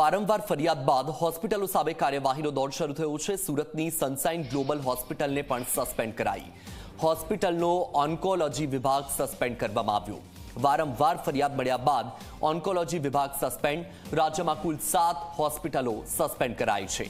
વારંવાર ફરિયાદ બાદ હોસ્પિટલો સામે કાર્યવાહીનો દોર શરૂ થયો છે. સુરતની સનસાઇન ગ્લોબલ હોસ્પિટલને પણ સસ્પેન્ડ કરાઈ. હોસ્પિટલનો ઓન્કોલોજી વિભાગ સસ્પેન્ડ કરવામાં આવ્યો. વારંવાર ફરિયાદ મળ્યા બાદ ઓન્કોલોજી વિભાગ સસ્પેન્ડ. રાજ્યમાં કુલ સાત હોસ્પિટલો સસ્પેન્ડ કરાઈ છે.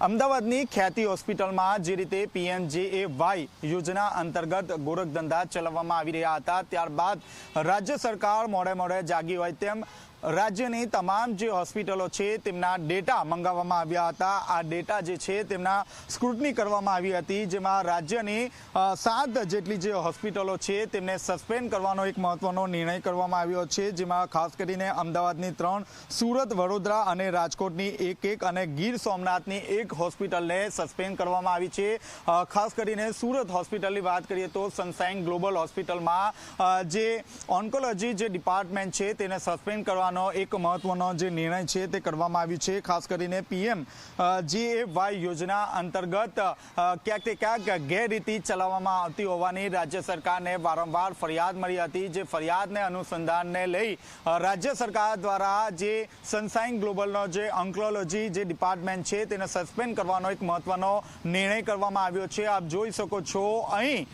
અમદાવાદની ખ્યાતિ હોસ્પિટલમાં જે રીતે પીએમજેએ વાય યોજના અંતર્ગત ગોરખધંધા ચલાવવામાં આવી રહ્યા હતા, ત્યારબાદ રાજ્ય સરકાર મોડે મોડે જાગી હોય તેમ રાજ્યની તમામ જે હોસ્પિટલો છે, તેમના ડેટા મંગાવવામાં આવ્યા હતા. આ ડેટા જે છે, તેમના સ્ક્રુટની કરવામાં આવી હતી, જેમાં રાજ્યની સાત જેટલી જે હોસ્પિટલો છે, તેમને સસ્પેન્ડ કરવાનો એક મહત્વનો નિર્ણય કરવામાં આવ્યો છે, જેમાં ખાસ કરીને અમદાવાદની ત્રણ, સુરત, વડોદરા અને રાજકોટની એક એક અને ગીર સોમનાથની એક હોસ્પિટલને સસ્પેન્ડ કરવામાં આવી છે. ખાસ કરીને સુરત હોસ્પિટલની વાત કરીએ તો સનસાઇન ગ્લોબલ હોસ્પિટલમાં જે ઓન્કોલોજી જે ડિપાર્ટમેન્ટ છે, તેને સસ્પેન્ડ કરવાનો એક મહત્વનો જે નિર્ણય છે તે કરવામાં આવ્યું છે. ખાસ કરીને પીએમ જે વાય યોજના અંતર્ગત ક્યાંક તે ક્યાંક ગેરરીતિ ચલાવવામાં આવતી હોવાની રાજ્ય સરકારને વારંવાર ફરિયાદ મળી હતી. જે ફરિયાદને અનુસંધાનને લઈ રાજ્ય સરકાર દ્વારા જે સનસાઇન ગ્લોબલનો જે ઓન્કોલોજી જે ડિપાર્ટમેન્ટ છે તેને સસ્પેન્ડ કરવાનો એક મહત્વનો નિર્ણય કરવામાં આવ્યો છે. આપ જોઈ શકો છો અહીં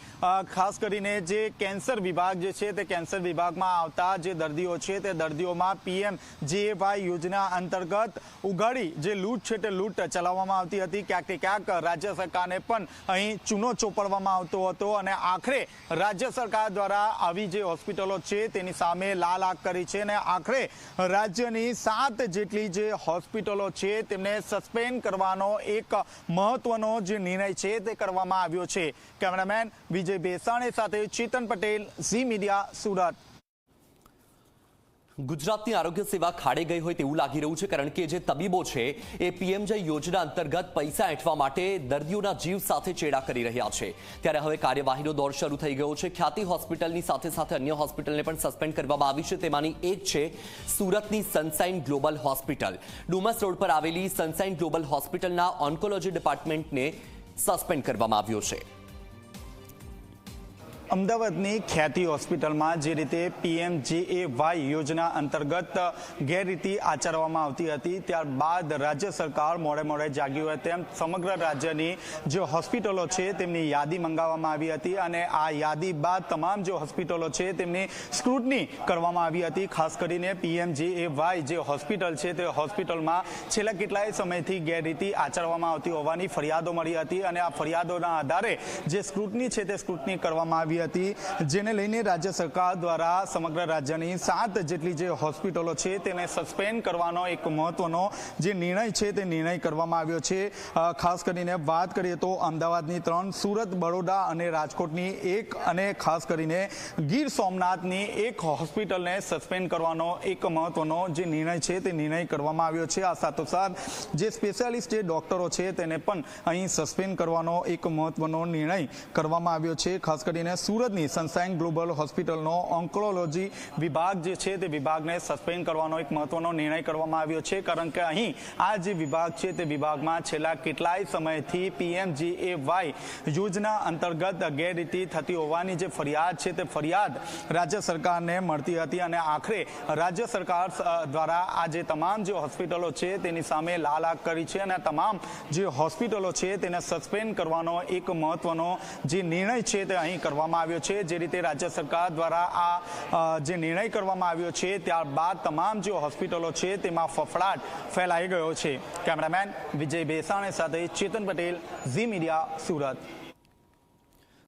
ખાસ કરીને જે કેન્સર વિભાગ જે છે તે કેન્સર વિભાગમાં આવતા જે દર્દીઓ છે તે દર્દીઓમાં પીએમ જેવાય યોજના અંતર્ગત ઉઘાડી જે લૂંટ છે તે લૂંટ ચલાવવામાં આવતી હતી. ક્યાંક ક્યાંક રાજ્ય સરકારને પણ અહીં ચૂનો ચોપડવામાં આવતો હતો અને આખરે રાજ્ય સરકાર દ્વારા આવી જે હોસ્પિટલો છે તેની સામે લાલ આંખ કરી છે અને આખરે રાજ્યની સાત જેટલી જે હોસ્પિટલો છે તેમને સસ્પેન્ડ કરવાનો એક મહત્વનો જે નિર્ણય છે તે કરવામાં આવ્યો છે. કેમેરામેન વિજય બેસાણી સાથે ચેતન પટેલ, ઝી મીડિયા સુરત. ગુજરાતની આરોગ્ય સેવા ખાડે ગઈ હોય તેવું લાગી રહ્યું છે, કારણ કે જે તબીબો છે એ પીએમજય યોજના અંતર્ગત પૈસા એંઠવા માટે દર્દીઓના જીવ સાથે ચેડા કરી રહ્યા છે. ત્યારે હવે કાર્યવાહીનો દોર શરૂ થઈ ગયો છે. ખ્યાતિ હોસ્પિટલની સાથે સાથે અન્ય હોસ્પિટલને પણ સસ્પેન્ડ કરવામાં આવી છે. તેમાંની એક છે સુરતની Sunshine Global Hospital. Dumas road પર આવેલી સનસાઇન ગ્લોબલ હોસ્પિટલના ઓન્કોલોજી ડિપાર્ટમેન્ટને સસ્પેન્ડ કરવામાં આવ્યો છે. અમદાવાદની ખ્યાતિ હોસ્પિટલમાં જે રીતે પીએમ જે વાય યોજના અંતર્ગત ગેરરીતિ આચરવામાં આવતી હતી, ત્યારબાદ રાજ્ય સરકાર મોડે મોડે જાગી હોય તેમ સમગ્ર રાજ્યની જે હોસ્પિટલો છે તેમની યાદી મંગાવવામાં આવી હતી અને આ યાદી બાદ તમામ જે હોસ્પિટલો છે તેમની સ્ક્રુટની કરવામાં આવી હતી. ખાસ કરીને પીએમ જે વાય જે હોસ્પિટલ છે તે હોસ્પિટલમાં છેલ્લા કેટલાય સમયથી ગેરરીતિ આચરવામાં આવતી હોવાની ફરિયાદો મળી હતી અને આ ફરિયાદોના આધારે જે સ્ક્રુટની છે તે સ્ક્રુટની કરવામાં આવી હતી, જેને લઈને રાજ્ય સરકાર દ્વારા સમગ્ર રાજ્યની સાત જેટલી જે હોસ્પિટલો છે તેને સસ્પેન્ડ કરવાનો એક મહત્વનો જે નિર્ણય છે તે નિર્ણય કરવામાં આવ્યો છે. ખાસ કરીને વાત કરીએ તો અમદાવાદની ત્રણ, સુરત, બરોડા અને રાજકોટની એક અને ખાસ કરીને ગીર સોમનાથની એક હોસ્પિટલને સસ્પેન્ડ કરવાનો એક મહત્વનો જે નિર્ણય છે તે નિર્ણય કરવામાં આવ્યો છે. આ સાથોસાથ જે સ્પેશિયાલિસ્ટ જે ડોક્ટરો છે તેને પણ અહીં સસ્પેન્ડ કરવાનો એક મહત્વનો નિર્ણય કરવામાં આવ્યો છે. ખાસ કરીને સુરતની સનસાઇન ગ્લોબલ હોસ્પિટલનો ઓન્કોલોજી વિભાગ જે છે તે વિભાગને સસ્પેન્ડ કરવાનો એક મહત્વનો નિર્ણય કરવામાં આવ્યો છે, કારણ કે અહીં આ જે વિભાગ છે તે વિભાગમાં છેલ્લા કેટલાય સમયથી પીએમજીએવાય યોજના અંતર્ગત ગેરરીતિ થતી હોવાની જે ફરિયાદ છે તે ફરિયાદ રાજ્ય સરકારને મળતી હતી અને આખરે રાજ્ય સરકાર દ્વારા આ જે તમામ જે હોસ્પિટલો છે તેની સામે લાલ આંખ કરી છે અને તમામ જે હોસ્પિટલો છે તેને સસ્પેન્ડ કરવાનો એક મહત્વનો જે નિર્ણય છે તે અહીં કરવામાં આવ્યો છે. જે રીતે રાજ્ય સરકાર દ્વારા આ જે નિર્ણય કરવામાં આવ્યો છે, ત્યારબાદ તમામ જે હોસ્પિટલો છે, તેમાં ફફડાટ ફેલાઈ ગયો છે. કેમેરામેન વિજય ભેસાણે સાથે ચેતન પટેલ, ઝી મીડિયા, સુરત.